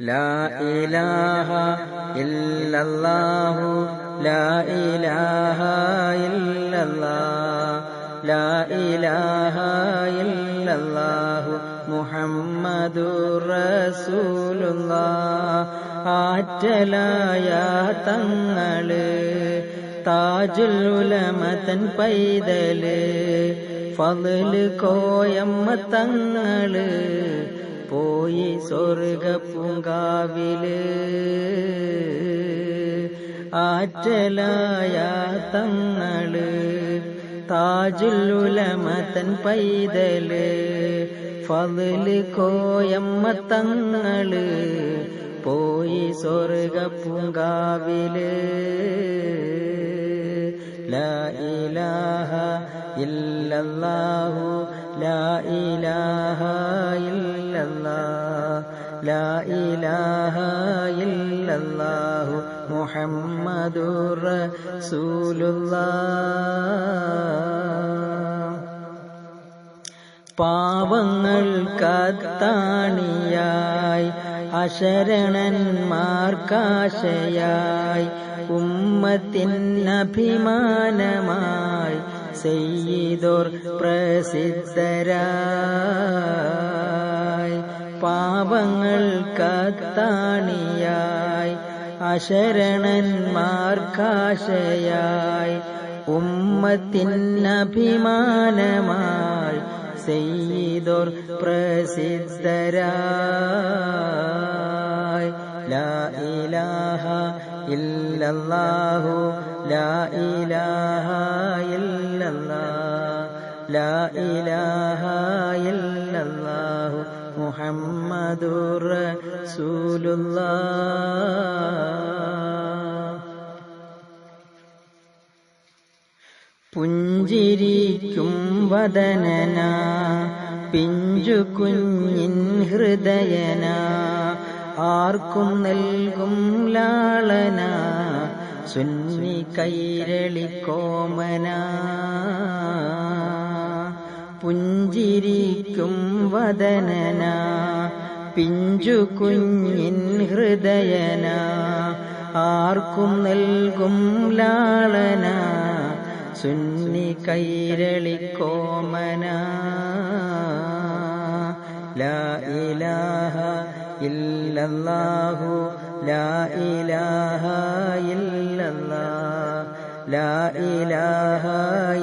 لا إله إلا الله لا إله إلا الله لا إله إلا الله محمد رسول الله ആറ്റലായ തങ്ങൾ താജുൽ ഉലമതൻ പൈതൽ ഫതിൽ കോയമ്മ തങ്ങൾ പോയി സ്വർഗപ്പുങ്കാവിൽ ആറ്റലായ തങ്ങൾ താജുല്ലുലമതൻ പൈതൽ. ഫതിൽ കോയമ്മ തങ്ങൾ പോയി സ്വർഗപ്പുങ്കാവിൽ ലാ ഇലാഹ ഇല്ലാഹു ലാ ഇലാഹ ഇല്ലല്ലാഹ്. ലാ ഇലാഹ ഇല്ലല്ലാഹു മുഹമ്മദുർ റസൂലുള്ളാഹ്. പാവങ്ങൾ കത്താണിയായി അശരണന്മാർക്കാശയായി ഉമ്മത്തിനഭിമാനമായി ചെയ്തോർ പ്രസിദ്ധരായി. പാവങ്ങൾക്കത്താണിയായി അശരണന്മാർക്കാശയായി. ഉമ്മത്തിനഭിമാനമായി സെയ്തോർ പ്രസിദ്ധരായി. ലാ ഇലാഹ ഇല്ലല്ലാഹു ലാ ഇലാഹ ഇല്ലല്ലാഹ് ലാ ഇലാഹ ഇല്ലല്ലാഹു മുഹമ്മദുർ റസൂലുള്ളാഹ്. പുഞ്ചിരിക്കും വദനന പിഞ്ചു കുഞ്ഞിൻ ഹൃദയന ആർക്കും നൽകും ലാളന. സുന്നി കൈരളി കോമന. പുഞ്ചിരിക്കും വദനന. പിഞ്ചു കുഞ്ഞിൻ ഹൃദയന. ആർക്കും നൽകും ലാളന. സുന്നി കോമന. ലാ ഇലാഹ ഇല്ലല്ലാഹു ലാ ഇലാഹ ഇല്ലല്ലാഹ് ലാ ഇലാഹ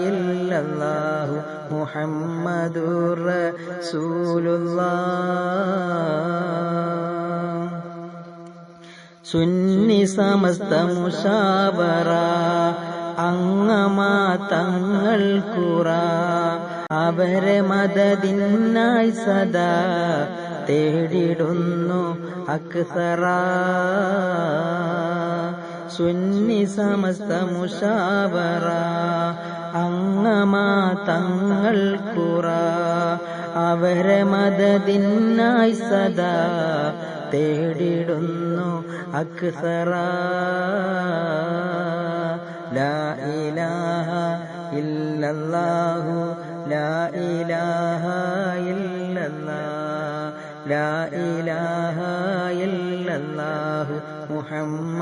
ഇല്ലല്ലാഹു മുഹമ്മദുർ റസൂലുള്ളാഹ്. സുന്നി സമസ്ത മുഷാവറ അങ്ങമാ തങ്ങൾ കുറ അവരെ മദതിനായി സദാ തേടിടുന്നു അക്സറ. സുന്നി സമസ്ത മുഷാവറ അങ്ങമാ തങ്ങൾ കുറ അവരെ മദതിനായി സദാ തേടിടുന്നു അക്സറ. ലാ ഇലാഹ ഇല്ലല്ലാഹു. ലാ ഇലാഹ ഇല്ലല്ലാഹ് ലാ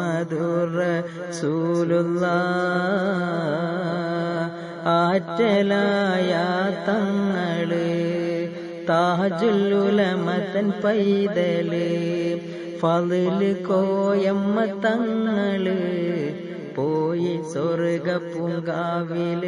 മുഹമ്മദുർ റസൂലുള്ളാഹ് ആറ്റലായ തങ്ങൾ താജുല്ലുലമതൻ പൈതൽ ഫതിൽ കോയമ്മ തങ്ങൾ പോയി സ്വർഗ പൂങ്കാവിൽ